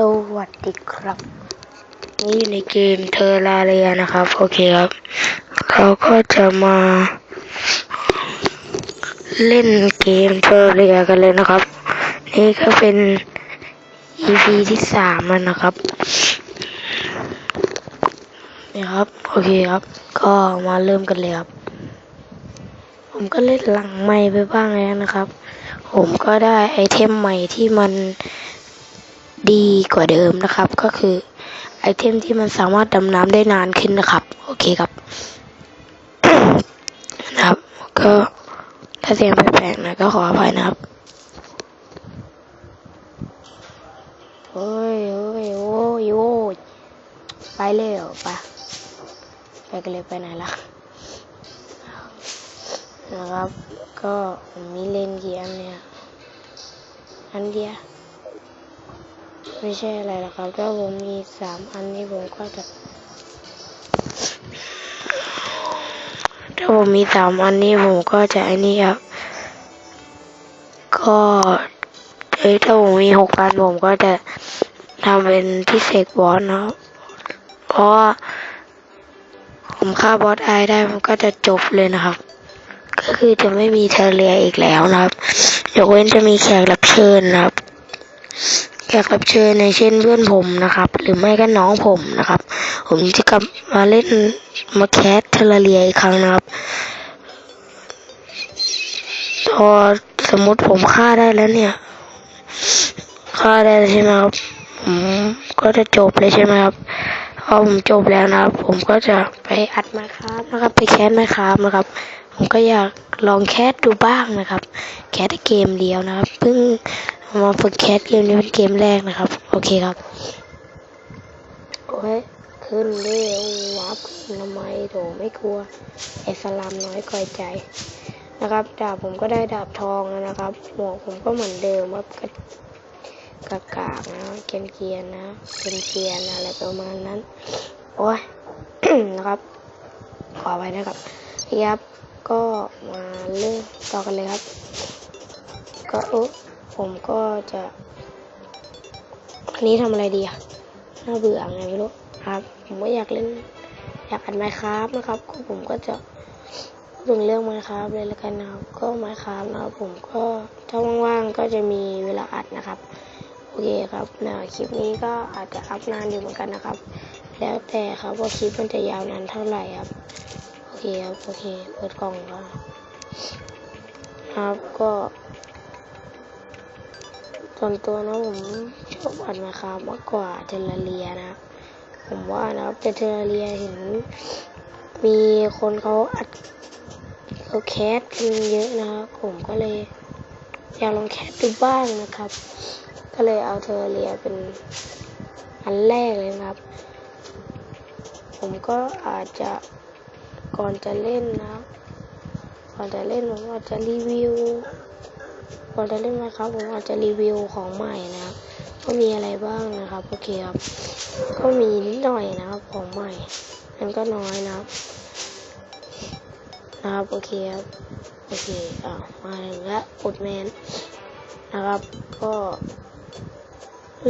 สวัสดีครับ นี่ในเกมเทอร์ราเรียนะครับ โอเคครับ เราก็จะมา เล่นเกมเทอร์เรียกันเลยนะครับ นี่ก็เป็น EP ที่สามแล้วนะครับ นี่ครับ โอเคครับ ก็มาเริ่มกันเลยครับ ผมก็เล่นหลังใหม่ไปบ้างแล้วนะครับ ผมก็ได้ไอเทมใหม่ที่มัน ดีกว่าเดิมนะครับ ก็คือไอเทมที่มันสามารถดำน้ำได้นานขึ้นนะครับ โอเคครับนะครับ ก็ถ้าเสียงแปลกๆนะก็ขออภัยนะครับเฮ้ยเฮ้ยโอ้ยโอ้ยไปเร็วไปไปกันเลยไปไหนล่ะนะครับ ก็มีเลนกี่อันเนี่ยอันเดียว ไม่ใช่อะไรหรอกครับ ถ้าผมมีสามอันนี้ผมก็จะ ถ้าผมมีสามอันนี้ผมก็จะไอ้นี่ครับ ก็เอ้ยถ้าผมมีหกอันผมก็จะทำเป็นที่เสกบอสนะเพราะว่าผมฆ่าบอสไอได้ผมก็จะจบเลยนะครับ ก็คือจะไม่มีเทอเรียอีกแล้วนะครับยกเว้นจะมีแขกรับเชิญนะครับ กรับเชิญในเช่นเพื่อนผมนะครับ หรือไม่ก็น้องผมนะครับ ผมจะกลับมาเล่นมาแคสเทอร์เรียอีกครั้งนะครับพอสมมติผมฆ่าได้แล้วเนี่ยฆ่าได้ใช่ไหมครับผมก็จะจบเลยใช่ไหมครับพอผมจบแล้วนะครับ ผมก็จะไปอัดมาครับนะครับ ไปแคสมาครับนะครับ ผมก็อยากลองแคสดูบ้างนะครับ แคสเกมเดียวนะครับเพิ่ง มาฝึกแคสเกมนี้เป็นเกมแรกนะครับ โอเคครับ โอ้ย ขึ้นเร็ววับขึ้นทำไมโถไม่กลัว ไอ้สลามน้อยก่อยใจ นะครับดาบผมก็ได้ดาบทองแล้วนะครับ หมวกผมก็เหมือนเดิมครับกระกากนะเกียนเกียนนะเป็นเกียนอะไรประมาณนั้น โอ้ยนะครับ ขอไว้นะครับครับก็มาเริ่มต่อกันเลยครับ ก็เออ ผมก็จะอันนี้ทำอะไรดีอะน่าเบื่อไงไม่รู้ครับ ผมก็อยากเล่น อยากอัดไมค์ครับนะครับ ก็ผมก็จะดถึงเรื่องไมค์ครับเลยแล้วกันนะครับ ก็ไมค์ครับนะครับผมก็ถ้าว่างๆก็จะมีเวลาอัดนะครับ โอเคครับนะคลิปนี้ก็อาจจะอัพนานอยู่เหมือนกันนะครับ แล้วแต่ครับว่าคลิปมันจะยาวนานเท่าไหร่ครับ โอเคครับ โอเค เปิดกล่องก่อนครับก็ ส่วนตัวนะผมชอบอัดมาครับมากกว่าเทเลเรียนะครับผมว่านะครับแต่เทเลเรียเห็น มีคนเขาอัดเขาแคสกันเยอะนะครับผมก็เลยอยากลองแคสดูบ้างนะครับ ก็เลยเอาเทอร์เรียเป็นอันแรกเลยครับ ผมก็อาจจะก่อนจะเล่นนะก่อนจะเล่นผมอาจจะรีวิว ก่อนจะเล่นนะครับผมอาจจะรีวิวของใหม่นะครับว่ามีอะไรบ้างนะครับโอเคครับก็มีนิดหน่อยนะครับของใหม่มันก็น้อยนะครับ นะครับโอเคครับโอเคอ่ามาถึงแล้วกดแมนนะครับ ก็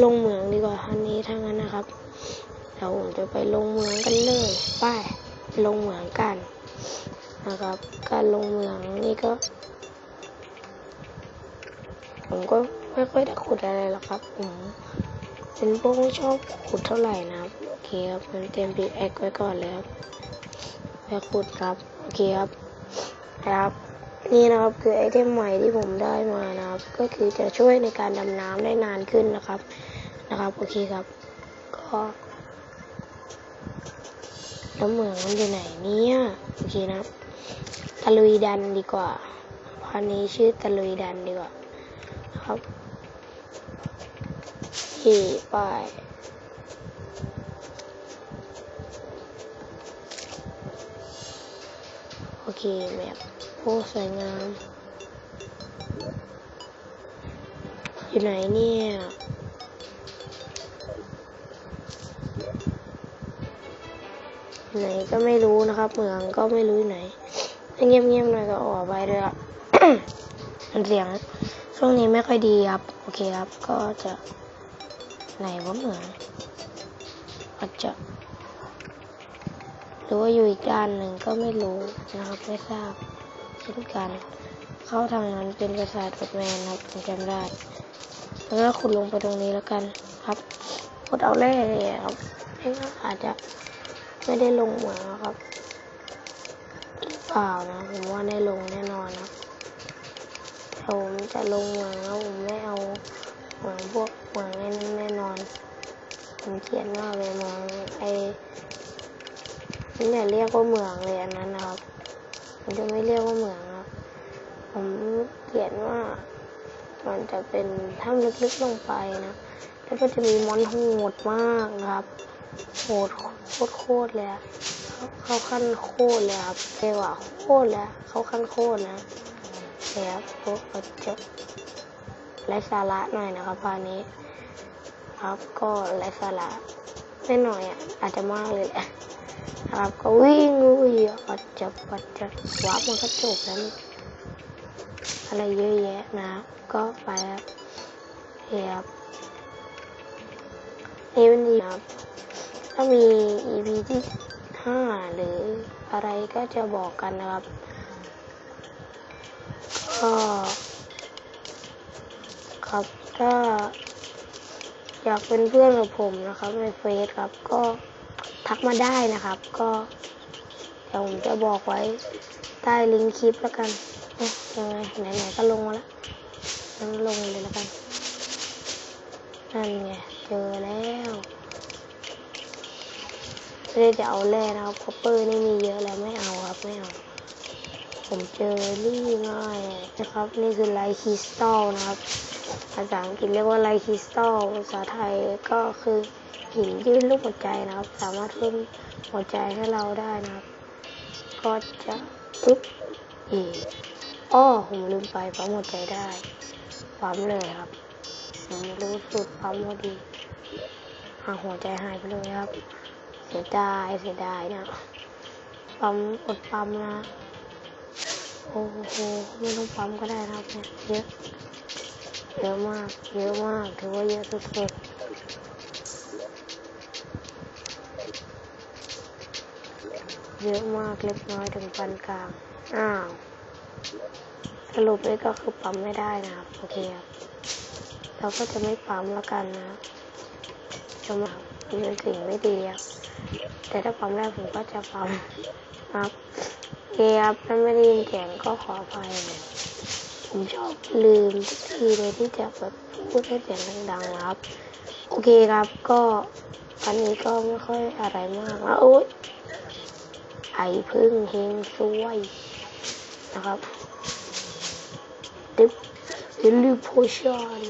ลงเหมืองดีกว่าอันนี้ทั้งนั้นนะครับเดี๋ยวผมจะไปลงเหมืองกันเลยไปลงเหมืองกันนะครับ การลงเหมืองนี่ก็ ผมก็ไม่ค่อยได้ขุดอะไรหรอกครับ ผมเป็นพวกไม่ชอบขุดเท่าไหร่นะครับโอเคครับผมเตรียมปีแอคไว้ก่อนเลยครับไปขุดครับโอเคครับครับ นี่นะครับคือไอเทมใหม่ที่ผมได้มานะครับ ก็คือจะช่วยในการดำน้ำได้นานขึ้นนะครับนะครับโอเคครับ ก็แล้วเหมืองมันอยู่ไหนเนี่ยโอเคนะครับตะลุยดันดีกว่าพันนี้ชื่อตะลุยดันดีกว่า ครับที่ป้ายโอเคแบบโอ้สวยงาม อยู่ไหนเนี่ยไหนก็ไม่รู้นะครับ เมืองก็ไม่รู้ไหนเงียบๆหน่อยก็ออกไปด้วยครับ เสียงช่วงนี้ไม่ค่อยดีครับ โอเคครับ ก็จะไหนว่าเหมืองอาจจะ หรือว่าอยู่อีกด้านหนึ่งก็ไม่รู้นะครับ ไม่ทราบเช่นกัน เข้าทางนั้นเป็นปราสาทแบทแมนครับผมจำได้แล้วก็ขุดลงไปตรงนี้แล้วกันครับขุดเอาแร่เลยครับไม่อนอาจจะไม่ได้ลงเหมือนะครับหรือเปล่านะ ผมว่าได้ลงแน่นอนนะ ผมจะลงเหมืองแล้วผมไม่เอาเหมืองพวกเหมืองแน่แน่นอน ผมเขียนว่าเลยเหมืองไอนี่อย่าเรียกว่าเหมืองเลยอันนั้นนะครับผมจะไม่เรียกว่าเหมืองครับ ผมเขียนว่า มันจะเป็นถ้ำลึกๆลงไปนะแล้วก็จะมีมอนโหดมากนะครับโหดโคตรๆเลยเขาขั้นโคตรเลยครับเรียกว่าโคตรเลยเขาขั้นโคตรนะ เฮียครับพวกเราจะไร้สาระหน่อยนะครับพานี้ ครับก็ไร้สาระไม่หน่อยอะอาจจะมากเลยแหละนะครับก็วิ่งวิ่งปัดจับปัดจับวับมันก็จบแล้วนี่อะไรเยอะแยะนะก็ไปครับเฮียครับนี่เป็นดีครับ ถ้ามี EP ที่ห้าหรืออะไรก็จะบอกกันนะครับ ก็ครับถ้า อยากเป็นเพื่อนกับผมนะครับ ในเฟซครับ ก็ทักมาได้นะครับ ก็เดี๋ยวผมจะบอกไว้ใต้ลิงก์คลิปแล้วกันยังไงไหนๆก็ลงมาแล้วงั้นลงเลยแล้วกัน นั่นไงเจอแล้วไม่ได้จะเอาแร่นะครับคอปเปอร์นี่มีเยอะแล้วไม่เอาครับไม่เอา ผมเจอนี่ง่ายนะครับ นี่คือไลท์คริสตัลนะครับ ภาษาอังกฤษเรียกว่าไลท์คริสตัลภาษาไทยก็คือหินยื่นลูกหัวใจนะครับ สามารถเพิ่มหัวใจให้เราได้นะครับ ก็จะปึ๊บอีอ้อผมลืมไปปั๊มหัวใจได้ปั๊มเลยครับผมรู้สุดปั๊มพอดีหาหัวใจหายไปเลยครับ เสียดายเสียดายนะปั๊มอดปั๊มนะ โอ้โหไม่ต้องปั๊มก็ได้นะครับเยเยอะเยอะมากเยอะมากถือว่าเยอะสุดๆเยอะมากเล็กน้อยถึงปานกลางอ้าวสรุปเลยก็คือปั๊มไม่ได้นะครับโอเคครับเราก็จะไม่ปั๊มแล้วกันนะครับจะมาเป็นสิ่งไม่ดีครับแต่ถ้าปั๊มได้ผมก็จะปั๊มครับ เคครับถ้าไม่ได้ยินเสียงก็ขออภัยนะผมชอบลืมทุกทีเลยที่จะแบบพูดให้เสียงดังๆนะครับ โอเคครับก็อันนี้ก็ไม่ค่อยอะไรมากนะโอ๊ยไอพึ่งเฮงซวยนะครับดิฟดิลิโพชัน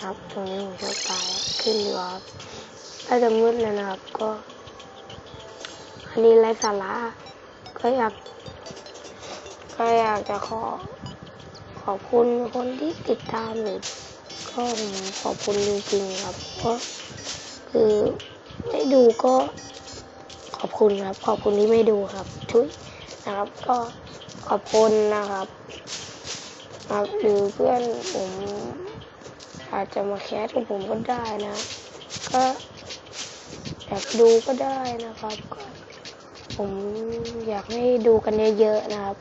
ครับตรงนี้ผมชอบตายขึ้นดีกว่าครับถ้าจะมืดเลยนะครับก็ อันนี้ไร้สาระ ก็อยากก็อยากจะขอ ขอบคุณคนที่ติดตามหรือก็ขอบคุณจริงๆครับก็คือไม่ดูก็ขอบคุณครับ ขอบคุณที่ไม่ดูครับทุยนะครับ ก็ขอบคุณนะครับครับหรือเพื่อนผมอาจจะมาแคสกับผมก็ได้นะ ก็อยากดูก็ได้นะครับก็ ผมอยากให้ดูกันเยอะๆนะครับ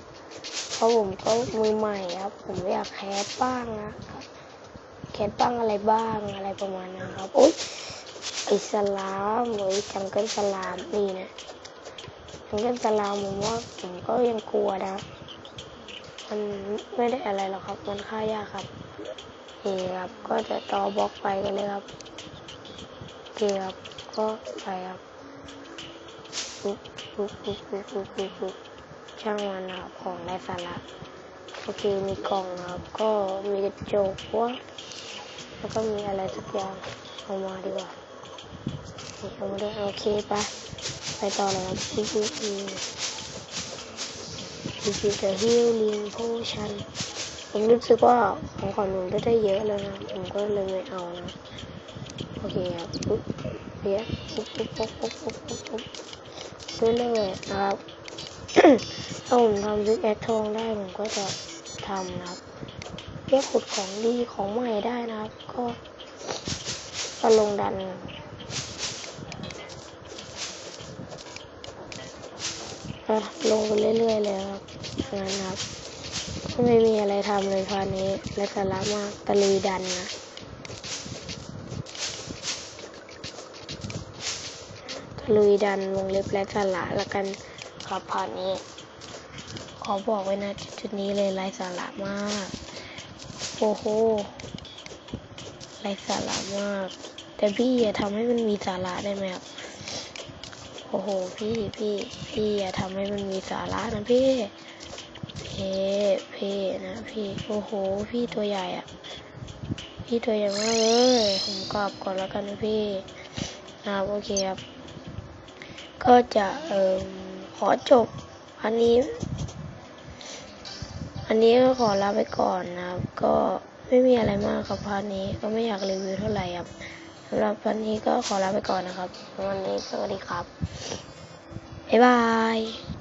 เพราะผมก็มือใหม่ครับ ผมอยากแคสบ้างนะครับแคสบ้างอะไรบ้างอะไรประมาณนั้นครับโอ๊ยไอสลามโอ้ยจังเกิลสลามนี่นะจังเกิลสลามผมว่าผมก็ยังกลัวนะมันไม่ได้อะไรหรอกครับ มันค่ายากครับโอเคครับ ก็จะต่อบล็อกไปกันเลยครับโอเคครับ ก็ไปครับ ปุ๊บปุ๊บปุ๊บปุ๊บปุ๊บปุ๊บช่างมันนะครับของในสาระโอเคมีกล่องครับก็มีกระจกวะแล้วก็มีอะไรสักอย่างเอามาดีกว่ามีเอามาด้วยโอเคไปไปต่อเลยครับปุ๊บปุ๊บปุ๊บ This is the healing potion ผมรู้สึกว่าของก่อนผมได้เยอะเลยนะผมก็เลยไม่เอานะโอเคครับปุ๊บเรียปุ๊บปุ๊บปุ๊บปุ๊บปุ๊บปุ๊บ ปุ๊บเรื่อยๆนะครับถ้าผมทำซิกแอดทองได้ผมก็จะทำนะครับเพื่อขุดของดีของใหม่ได้นะครับ ก็ก็ลงดันก็ลงไปเรื่อยๆเลยครับงั้นครับ ไม่มีอะไรทำเลยพานี้และสาระมากตะลุยดันนะ ตะ ลุยดันวงเล็บและสาระละกันครับพาร์ทนี้ ขอบอกไว้นะจุดนี้เลยไร้สาระมาก โอ้โหไร้สาระมาก แต่พี่อย่าทำให้มันมีสาระได้ไหมครับโอ้โห พี่พี่พี่อย่าทำให้มันมีสาระนะพี่เพี่พี่นะพี่โอ้โห พี่ตัวใหญ่อะพี่ตัวใหญ่มากเลยผมกลับก่อนแล้วกันนะพี่นะครับโอเคครับ ก็จะเออขอจบ อันนี้ อันนี้ก็ขอลาไปก่อนนะครับ ก็ไม่มีอะไรมากครับพาร์ทนี้ก็ไม่อยากรีวิวเท่าไหร่ครับสำหรับวันนี้ก็ขอลาไปก่อนนะครับ วันนี้สวัสดีครับ บ๊ายบาย